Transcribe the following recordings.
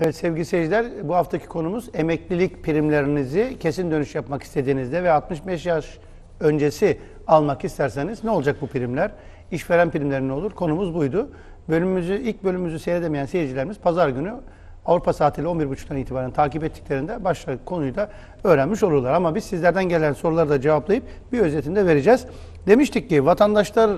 Evet sevgili seyirciler bu haftaki konumuz emeklilik primlerinizi kesin dönüş yapmak istediğinizde ve 65 yaş öncesi almak isterseniz ne olacak bu primler? İşveren primleri ne olur? Konumuz buydu. Bölümümüzü ilk bölümümüzü seyredemeyen seyircilerimiz pazar günü Avrupa saatiyle 11.30'dan itibaren takip ettiklerinde başka konuyu da öğrenmiş olurlar. Ama biz sizlerden gelen soruları da cevaplayıp bir özetini de vereceğiz. Demiştik ki vatandaşlar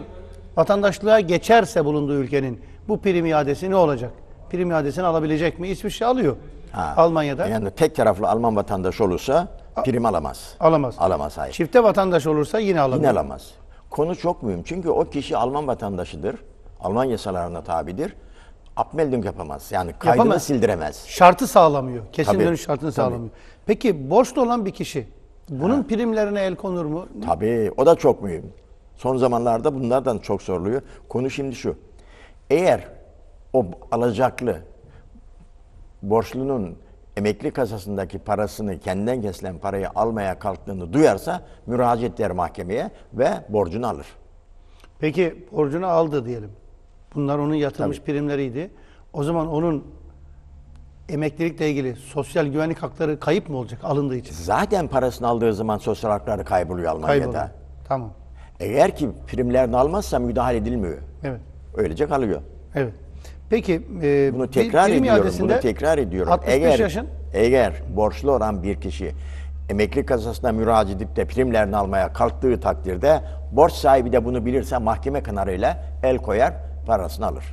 vatandaşlığa geçerse bulunduğu ülkenin bu prim iadesi ne olacak? Prim iadesini alabilecek mi? İsviçre alıyor. Ha, Almanya'da Yani tek taraflı Alman vatandaşı olursa prim alamaz. alamaz. Alamaz hayır. Çifte vatandaş olursa yine alamıyor. Yine alamaz. Konu çok mühim. Çünkü o kişi Alman vatandaşıdır. Alman yasalarına tabidir. Abmeldung yapamaz. Yani kaydını Yapamaz. sildiremez. Şartı sağlamıyor. Kesin Tabii, dönüş şartını tabii. sağlamıyor. Peki borçlu olan bir kişi bunun primlerine el konur mu? Tabii o da çok mühim. Son zamanlarda bunlardan çok soruluyor. Konu şimdi şu. Eğer o alacaklı borçlunun emekli kasasındaki parasını kendinden kesilen parayı almaya kalktığını duyarsa müracaat eder mahkemeye ve borcunu alır. Peki borcunu aldı diyelim. Bunlar onun yatırmış primleriydi. O zaman onun emeklilikle ilgili sosyal güvenlik hakları kayıp mı olacak alındığı için? Zaten parasını aldığı zaman sosyal hakları kayboluyor Almanya'da. Kayboluyor. Tamam. Eğer ki primlerini almazsa müdahale edilmiyor. Evet. Öylece kalıyor. Evet. Peki e, Bunu tekrar ediyorum. Bunu tekrar ediyorum. 65 eğer yaşın eğer borçlu olan bir kişi emekli kasasına müracaat edip de primlerini almaya kalktığı takdirde borç sahibi de bunu bilirse mahkeme kanarıyla el koyar, parasını alır.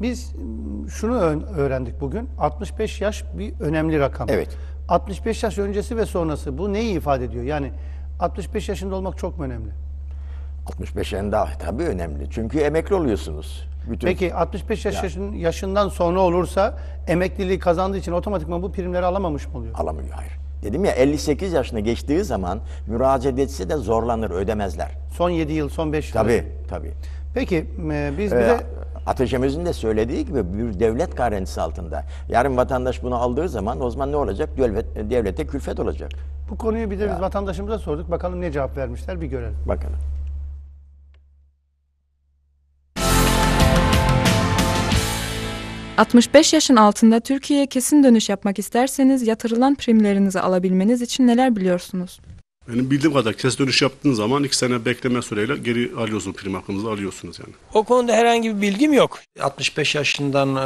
Biz m, şunu öğrendik bugün. 65 yaş bir önemli rakam. Evet. 65 yaş öncesi ve sonrası bu neyi ifade ediyor? Yani 65 yaşında olmak çok mu önemli? 65 yaşında tabii önemli. Çünkü emekli oluyorsunuz. Bütün Peki 65 yaş yaşın- yaşından sonra olursa emekliliği kazandığı için otomatikman bu primleri alamamış mı oluyor? alamıyor hayır. Dedim ya 58 yaşına geçtiği zaman müracaat etse de zorlanır, ödemezler. Son 7 yıl, son 5 yıl. Tabii, tabii. Peki e, biz Ee, de Ateşemizin de söylediği gibi bir devlet garantisi altında. Yarın vatandaş bunu aldığı zaman o zaman ne olacak? Devlet, devlete külfet olacak. bu konuyu bir de biz vatandaşımıza sorduk. Bakalım ne cevap vermişler bir görelim. Bakalım. ...65 yaşın altında Türkiye'ye kesin dönüş yapmak isterseniz yatırılan primlerinizi alabilmeniz için neler biliyorsunuz? Benim bildiğim kadar kes dönüş yaptığın zaman iki sene bekleme süreyle geri alıyorsunuz prim hakkınızı alıyorsunuz yani. O konuda herhangi bir bilgim yok. 65 yaşından e,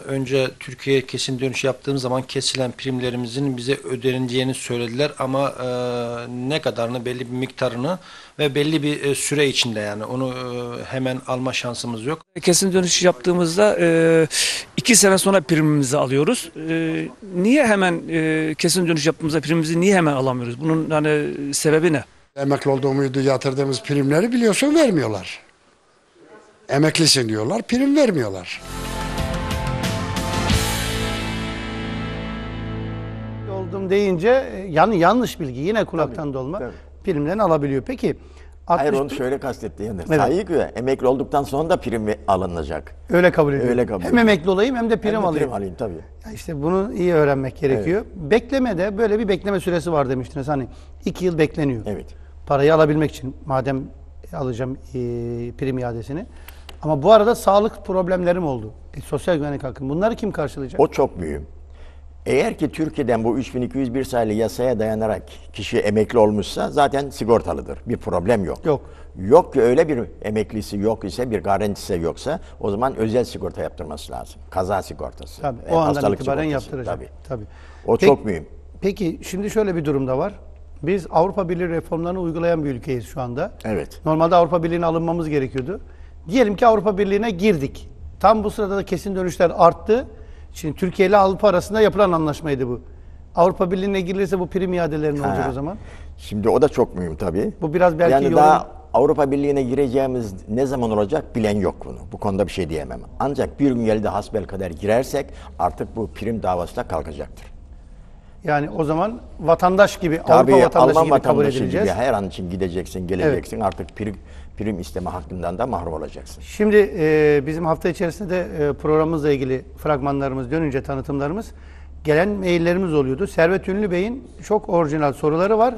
önce Türkiye'ye kesin dönüş yaptığım zaman kesilen primlerimizin bize ödeneceğini söylediler ama e, ne kadarını belli bir miktarını ve belli bir e, süre içinde yani onu e, hemen alma şansımız yok. Kesin dönüş yaptığımızda e, iki sene sonra primimizi alıyoruz. E, niye hemen e, kesin dönüş yaptığımızda primimizi niye hemen alamıyoruz? Bunun hani sebebi ne? Emekli olduğumuzda yatırdığımız primleri biliyorsun vermiyorlar. Emeklisin diyorlar, prim vermiyorlar. Oldum deyince e, yani yanlış bilgi yine kulaktan dolma tabii. Primlerini alabiliyor. Peki 60 Hayır onu şöyle kastetti yani. Evet. Sayı ki emekli olduktan sonra da prim alınacak. öyle kabul ediyor. Öyle kabul hem emekli olayım hem de prim Hem de alayım. Prim alayım tabii. Ya İşte bunu iyi öğrenmek gerekiyor. Beklemede böyle bir bekleme süresi var demiştiniz. Hani iki yıl bekleniyor. Evet. Parayı alabilmek için madem alacağım e, prim iadesini. Ama bu arada sağlık problemlerim oldu. E, sosyal güvenlik hakkım. Bunları kim karşılayacak? O çok mühim. Eğer ki Türkiye'den bu 3201 sayılı yasaya dayanarak kişi emekli olmuşsa zaten sigortalıdır. Bir problem yok. Yok. Yok ki öyle bir emeklisi yok ise, bir garantisi yoksa o zaman özel sigorta yaptırması lazım. Kaza sigortası. Tabii, o andan hastalık itibaren sigortası. yaptıracak. Tabii. Tabii. O Peki- çok mühim. Peki şimdi şöyle bir durumda var. Biz Avrupa Birliği reformlarını uygulayan bir ülkeyiz şu anda. Evet. Normalde Avrupa Birliği'ne alınmamız gerekiyordu. Diyelim ki Avrupa Birliği'ne girdik. Tam bu sırada da kesin dönüşler arttı. Şimdi Türkiye ile Avrupa arasında yapılan anlaşmaydı bu. Avrupa Birliği'ne girilirse bu prim iadeleri ne olacak o zaman? Şimdi o da çok mühim tabii. Bu biraz belki yani yorum- daha Avrupa Birliği'ne gireceğimiz ne zaman olacak bilen yok bunu. Bu konuda bir şey diyemem. Ancak bir gün geldi hasbel kadar girersek artık bu prim davası da kalkacaktır. Yani o zaman vatandaş gibi, Tabii Avrupa vatandaşı Alman gibi kabul vatandaşı edileceğiz. gibi her an için gideceksin, geleceksin. Artık prim, prim isteme hakkından da mahrum olacaksın. Şimdi e, bizim hafta içerisinde de e, programımızla ilgili fragmanlarımız dönünce tanıtımlarımız gelen maillerimiz oluyordu. Servet Ünlü Bey'in çok orijinal soruları var.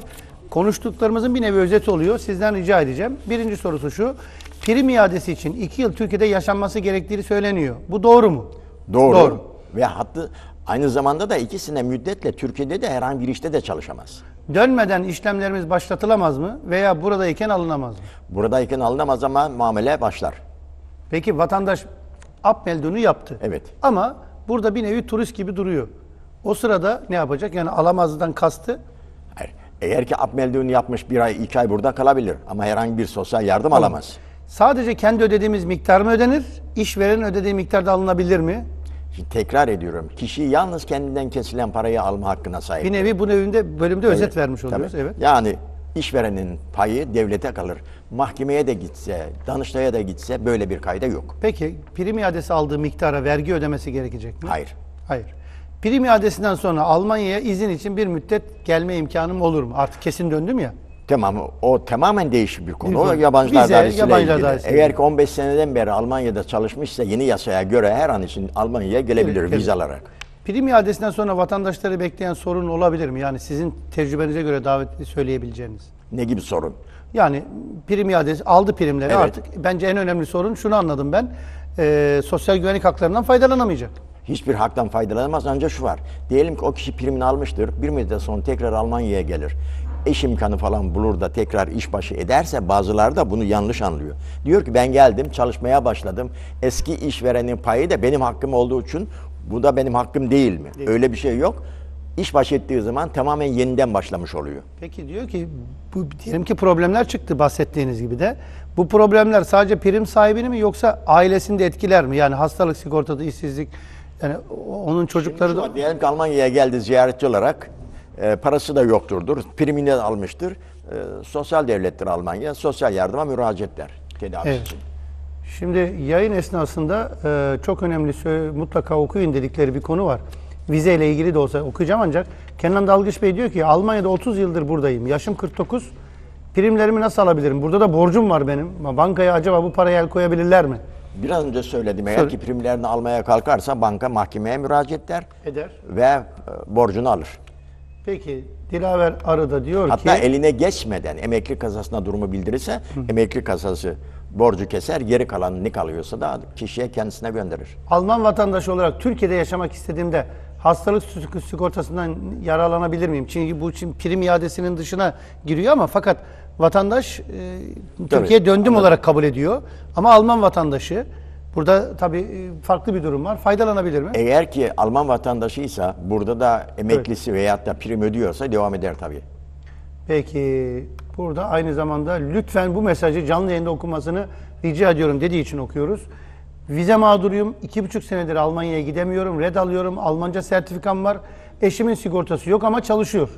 Konuştuklarımızın bir nevi özeti oluyor. Sizden rica edeceğim. Birinci sorusu şu. Prim iadesi için iki yıl Türkiye'de yaşanması gerektiği söyleniyor. Bu doğru mu? Doğru. Doğru. Ve hatta Aynı zamanda da iki sene müddetle Türkiye'de de herhangi bir işte de çalışamaz. Dönmeden işlemlerimiz başlatılamaz mı veya buradayken alınamaz mı? Buradayken alınamaz ama muamele başlar. Peki vatandaş Apmeldun'u yaptı. Evet. Ama burada bir nevi turist gibi duruyor. O sırada ne yapacak? Yani alamazdan kastı Hayır. Eğer ki abmeldüğünü yapmış bir ay, iki ay burada kalabilir ama herhangi bir sosyal yardım alamaz. sadece kendi ödediğimiz miktar mı ödenir? İşverenin ödediği miktarda alınabilir mi? Şimdi tekrar ediyorum. Kişi yalnız kendinden kesilen parayı alma hakkına sahip. Bir nevi bu nevinde bölümde özet Evet, vermiş tabii. oluyoruz. Evet. Yani işverenin payı devlete kalır. Mahkemeye de gitse, Danıştay'a da gitse böyle bir kayda yok. Peki prim iadesi aldığı miktara vergi ödemesi gerekecek mi? Hayır. Hayır. Prim iadesinden sonra Almanya'ya izin için bir müddet gelme imkanım olur mu? Artık kesin döndüm ya. Tamam o tamamen değişik bir konu. O yabancılar Vize, dairesiyle yabancılar ilgili. dairesiyle Eğer ki 15 seneden beri Almanya'da çalışmışsa yeni yasaya göre her an için Almanya'ya gelebilir Gelir, vize gelir. alarak. Prim iadesinden sonra vatandaşları bekleyen sorun olabilir mi? Yani sizin tecrübenize göre davetli söyleyebileceğiniz. Ne gibi sorun? Yani prim iadesi aldı primleri Evet. artık. Bence en önemli sorun şunu anladım ben. Ee, sosyal güvenlik haklarından faydalanamayacak. Hiçbir haktan faydalanamaz ancak şu var. Diyelim ki o kişi primini almıştır. Bir müddet sonra tekrar Almanya'ya gelir. İş imkanı falan bulur da tekrar işbaşı ederse bazıları da bunu yanlış anlıyor. Diyor ki ben geldim çalışmaya başladım. Eski işverenin payı da benim hakkım olduğu için bu da benim hakkım değil mi? Öyle bir şey yok. İşbaşı ettiği zaman tamamen yeniden başlamış oluyor. Peki diyor ki bu diyelim ki problemler çıktı bahsettiğiniz gibi de. Bu problemler sadece prim sahibini mi yoksa ailesini de etkiler mi? Yani hastalık sigortası, işsizlik yani onun çocukları da Şu an diyelim ki Almanya'ya geldi ziyaretçi olarak. E, parası da yokturdur. Primini de almıştır. E, sosyal devlettir Almanya. Sosyal yardıma müracaat eder tedavisi Evet. için. Şimdi yayın esnasında e, çok önemli mutlaka okuyun dedikleri bir konu var. Vize ile ilgili de olsa okuyacağım ancak Kenan Dalgıç Bey diyor ki Almanya'da 30 yıldır buradayım. Yaşım 49. Primlerimi nasıl alabilirim? Burada da borcum var benim. Bankaya acaba bu paraya el koyabilirler mi? Biraz önce söyledim. Eğer Söyle. ki primlerini almaya kalkarsa banka mahkemeye müracaat eder Eder. ve e, borcunu alır. Peki Dilaver Arı da diyor Hatta ki eline geçmeden emekli kasasına durumu bildirirse emekli kasası borcu keser. Geri kalan ne kalıyorsa da kişiye kendisine gönderir. Alman vatandaşı olarak Türkiye'de yaşamak istediğimde hastalık sig- sigortasından yararlanabilir miyim? Çünkü bu için prim iadesinin dışına giriyor ama fakat vatandaş e, Türkiye'ye döndüm anladım. olarak kabul ediyor. Ama Alman vatandaşı burada tabii e, farklı bir durum var. Faydalanabilir mi? Eğer ki Alman vatandaşıysa burada da emeklisi veyahut da prim ödüyorsa devam eder tabii. Peki burada aynı zamanda lütfen bu mesajı canlı yayında okumasını rica ediyorum dediği için okuyoruz. Vize mağduruyum. iki buçuk senedir Almanya'ya gidemiyorum. Red alıyorum. Almanca sertifikam var. Eşimin sigortası yok ama çalışıyor.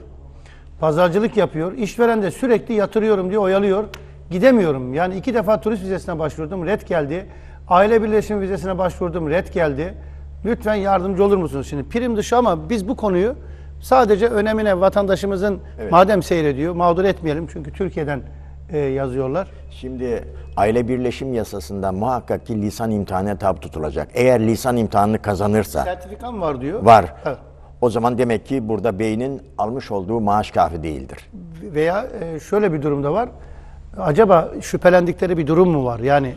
Pazarcılık yapıyor. İşveren de sürekli yatırıyorum diye oyalıyor. Gidemiyorum. Yani iki defa turist vizesine başvurdum. Red geldi. Aile birleşimi vizesine başvurdum. Red geldi. Lütfen yardımcı olur musunuz? Şimdi prim dışı ama biz bu konuyu sadece önemine vatandaşımızın madem seyrediyor mağdur etmeyelim. Çünkü Türkiye'den e, yazıyorlar. Şimdi aile birleşim yasasında muhakkak ki lisan imtihanına tabi tutulacak. Eğer lisan imtihanını kazanırsa Sertifikam var diyor. var. Evet. O zaman demek ki burada beynin almış olduğu maaş kafi değildir. Veya e, şöyle bir durumda var. Acaba şüphelendikleri bir durum mu var? Yani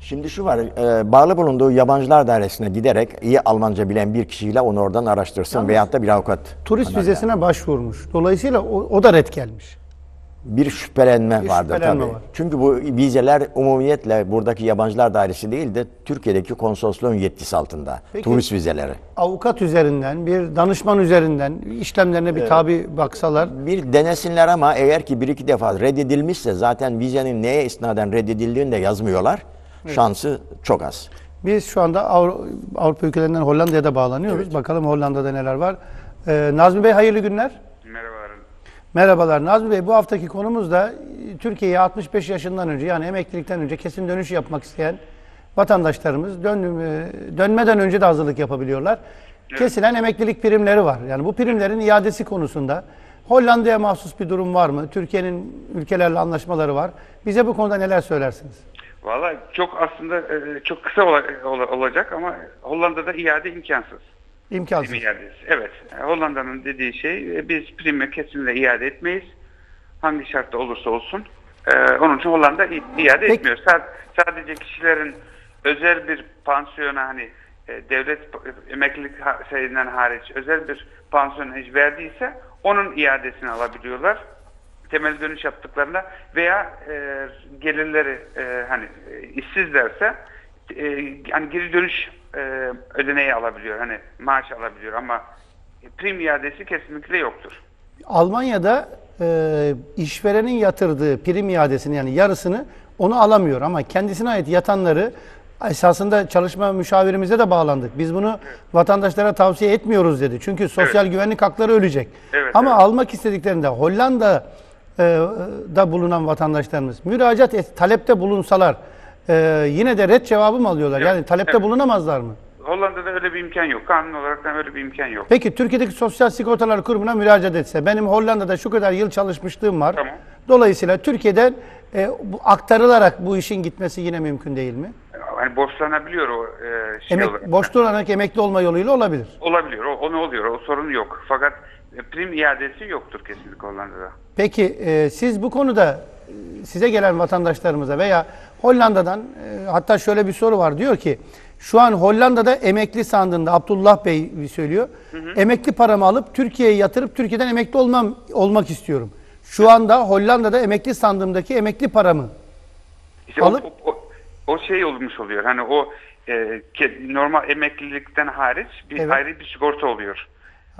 Şimdi şu var, e, bağlı bulunduğu yabancılar dairesine giderek iyi Almanca bilen bir kişiyle onu oradan araştırsın veyahut da bir avukat. turist vizesine başvurmuş. Dolayısıyla o, o da red gelmiş. Bir şüphelenme Bir vardır şüphelenme tabii. var. Çünkü bu vizeler umumiyetle buradaki yabancılar dairesi değil de Türkiye'deki konsolosluğun yetkisi altında. Peki. Turist vizeleri. Avukat üzerinden, bir danışman üzerinden işlemlerine bir tabi baksalar Bir denesinler ama eğer ki bir iki defa reddedilmişse zaten vizenin neye isnaden reddedildiğini de yazmıyorlar. Şansı çok az. Biz şu anda Avru- Avrupa ülkelerinden Hollanda'ya da bağlanıyoruz. Bakalım Hollanda'da neler var. Ee, Nazmi Bey hayırlı günler. Merhabalar. Merhabalar Nazmi Bey. Bu haftaki konumuz da Türkiye'ye 65 yaşından önce yani emeklilikten önce kesin dönüş yapmak isteyen vatandaşlarımız dön, e, dönmeden önce de hazırlık yapabiliyorlar. Kesilen emeklilik primleri var. Yani bu primlerin iadesi konusunda Hollanda'ya mahsus bir durum var mı? Türkiye'nin ülkelerle anlaşmaları var. Bize bu konuda neler söylersiniz? Valla çok aslında e, çok kısa ola- ola- olacak ama Hollanda'da iade imkansız. İmkansız. Prim iadesi. Evet. Hollanda'nın dediği şey e, biz primi kesinlikle iade etmeyiz. Hangi şartta olursa olsun. E, onun için Hollanda iade Peki. etmiyor. Sa- sadece kişilerin özel bir pansiyona hani devlet emeklilik şeyinden hariç özel bir pansiyon hiç verdiyse onun iadesini alabiliyorlar. Temel dönüş yaptıklarında veya e, gelirleri e, hani e, işsizlerse e, yani geri dönüş e, ödeneği alabiliyor. Hani maaş alabiliyor ama prim iadesi kesinlikle yoktur. Almanya'da e, işverenin yatırdığı prim iadesini yani yarısını onu alamıyor ama kendisine ait yatanları esasında çalışma müşavirimize de bağlandık. Biz bunu vatandaşlara tavsiye etmiyoruz dedi. Çünkü sosyal güvenlik hakları ölecek. Evet, ama evet. almak istediklerinde Hollanda da bulunan vatandaşlarımız müracaat et, talepte bulunsalar e, yine de red cevabı mı alıyorlar? Yani talepte evet. bulunamazlar mı? Hollanda'da öyle bir imkan yok. Kanun olarak da öyle bir imkan yok. Peki Türkiye'deki Sosyal Sigortalar Kurumu'na müracaat etse, benim Hollanda'da şu kadar yıl çalışmışlığım var. Tamam. Dolayısıyla Türkiye'den e, bu, aktarılarak bu işin gitmesi yine mümkün değil mi? Hani borçlanabiliyor o e, şey Emek, olarak. boşta olarak emekli olma yoluyla olabilir. Olabiliyor. O, o ne oluyor? O sorun yok. Fakat e, prim iadesi yoktur kesinlikle Hollanda'da. Peki e, siz bu konuda e, size gelen vatandaşlarımıza veya Hollanda'dan e, hatta şöyle bir soru var diyor ki şu an Hollanda'da emekli sandığında Abdullah Bey söylüyor. Emekli paramı alıp Türkiye'ye yatırıp Türkiye'den emekli olmam olmak istiyorum. Şu anda Hollanda'da emekli sandığımdaki emekli paramı İşte Alıp- o, o, o şey olmuş oluyor. Hani o e, normal emeklilikten hariç bir Evet. ayrı bir sigorta oluyor.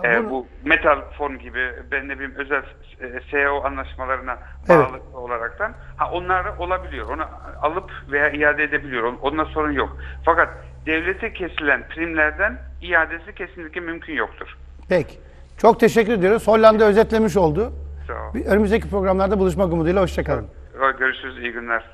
E, bu metal form gibi ben bileyim özel e, CEO anlaşmalarına Evet. bağlı olaraktan ha onlar olabiliyor. Onu alıp veya iade edebiliyor. On- Onunla sorun yok. Fakat devlete kesilen primlerden iadesi kesinlikle mümkün yoktur. Peki. Çok teşekkür ediyoruz. Hollanda özetlemiş oldu. Bir Önümüzdeki programlarda buluşmak umuduyla hoşçakalın. Görüşürüz. iyi günler.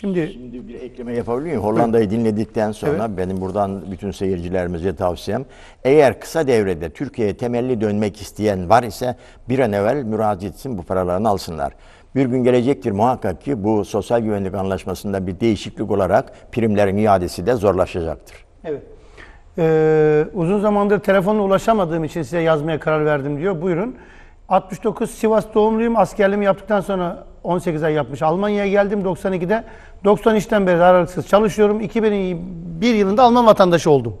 Şimdi Şimdi bir ekleme yapabilir miyim? Hollanda'yı dinledikten sonra benim buradan bütün seyircilerimize tavsiyem eğer kısa devrede Türkiye'ye temelli dönmek isteyen var ise bir an evvel müracaat etsin bu paralarını alsınlar. Bir gün gelecektir muhakkak ki bu sosyal güvenlik anlaşmasında bir değişiklik olarak primlerin iadesi de zorlaşacaktır. Evet. Ee, uzun zamandır telefonla ulaşamadığım için size yazmaya karar verdim diyor. Buyurun. 69 Sivas doğumluyum. Askerliğimi yaptıktan sonra 18 ay yapmış. Almanya'ya geldim 92'de. 93'ten beri aralıksız çalışıyorum. 2001 yılında Alman vatandaşı oldum.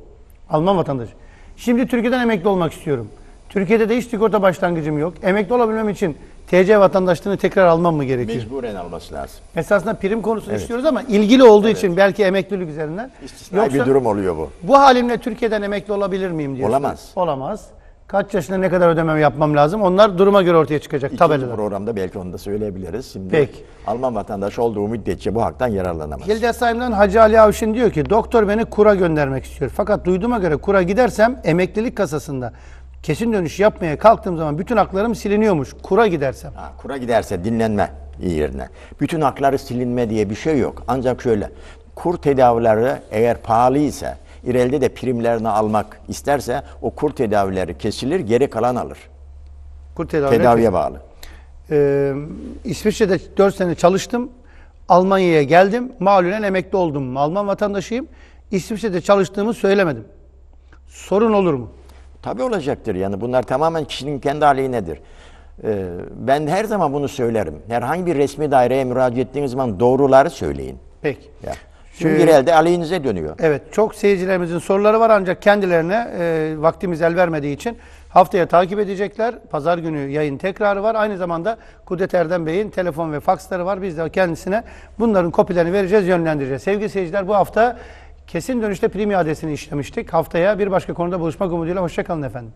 Alman vatandaşı. Şimdi Türkiye'den emekli olmak istiyorum. Türkiye'de de hiç sigorta başlangıcım yok. Emekli olabilmem için TC vatandaşlığını tekrar almam mı gerekiyor? Mecburen alması lazım. Esasında prim konusunu istiyoruz ama ilgili olduğu için belki emeklilik üzerinden. İstisnai bir durum oluyor bu. Bu halimle Türkiye'den emekli olabilir miyim diyorsunuz. Olamaz. Olamaz. Kaç yaşında ne kadar ödemem yapmam lazım? Onlar duruma göre ortaya çıkacak İkinci tabelalar. programda belki onu da söyleyebiliriz. Şimdi Peki. Alman vatandaşı olduğu müddetçe bu haktan yararlanamaz. Hildesheim'den Hacı Ali Avşin diyor ki doktor beni kura göndermek istiyor. Fakat duyduğuma göre kura gidersem emeklilik kasasında kesin dönüş yapmaya kalktığım zaman bütün haklarım siliniyormuş. Kura gidersem. Ha, kura giderse dinlenme yerine. Bütün hakları silinme diye bir şey yok. Ancak şöyle, kur tedavileri eğer pahalı ise, ileride de primlerini almak isterse o kur tedavileri kesilir, geri kalan alır. Kur tedavi. Tedaviye bağlı. Ee, İsviçre'de 4 sene çalıştım. Almanya'ya geldim. Malulen emekli oldum. Alman vatandaşıyım. İsviçre'de çalıştığımı söylemedim. Sorun olur mu? Tabii olacaktır yani bunlar tamamen kişinin kendi aleyhinedir. Ee, ben her zaman bunu söylerim. Herhangi bir resmi daireye müracaat ettiğiniz zaman doğruları söyleyin. Peki. Ya. Çünkü Ee, genelde aleyhinize dönüyor. Evet, çok seyircilerimizin soruları var ancak kendilerine e, vaktimiz el vermediği için haftaya takip edecekler. Pazar günü yayın tekrarı var. Aynı zamanda Kudret Erdem Bey'in telefon ve faksları var. Biz de kendisine bunların kopilerini vereceğiz, yönlendireceğiz. Sevgili seyirciler bu hafta kesin dönüşte prim iadesini işlemiştik. Haftaya bir başka konuda buluşmak umuduyla hoşçakalın efendim.